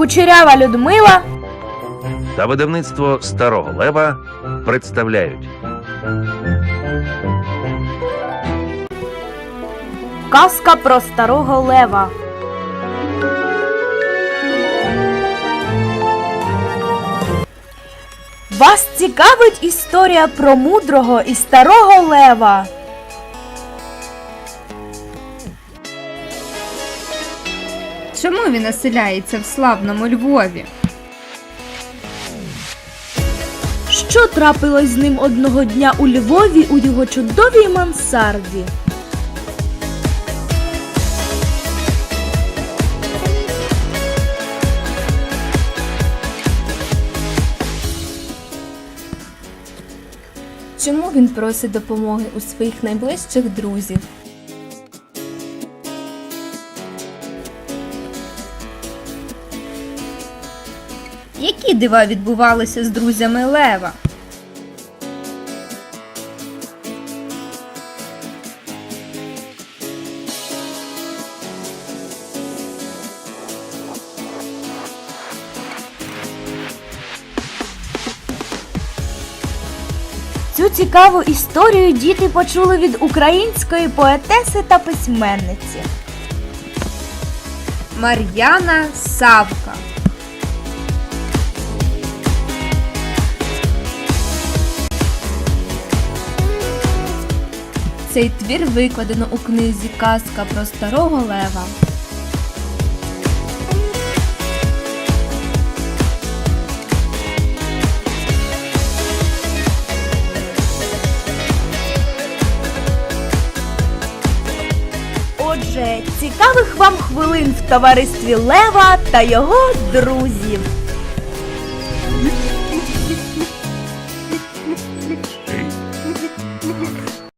Кучерява Людмила. та видавництво Старого Лева представляють Казка про старого лева. Вас цікавить історія про мудрого і старого лева. Чому він оселяється в славному Львові? Що трапилось з ним одного дня у Львові у його чудовій мансарді? Чому він просить допомоги у своїх найближчих друзів? Які дива відбувалися з друзями Лева? Цю цікаву історію діти почули від української поетеси та письменниці. Мар'яна Савка. Цей твір викладено у книзі Казка про старого лева. Отже, цікавих вам хвилин в товаристві Лева та його друзів.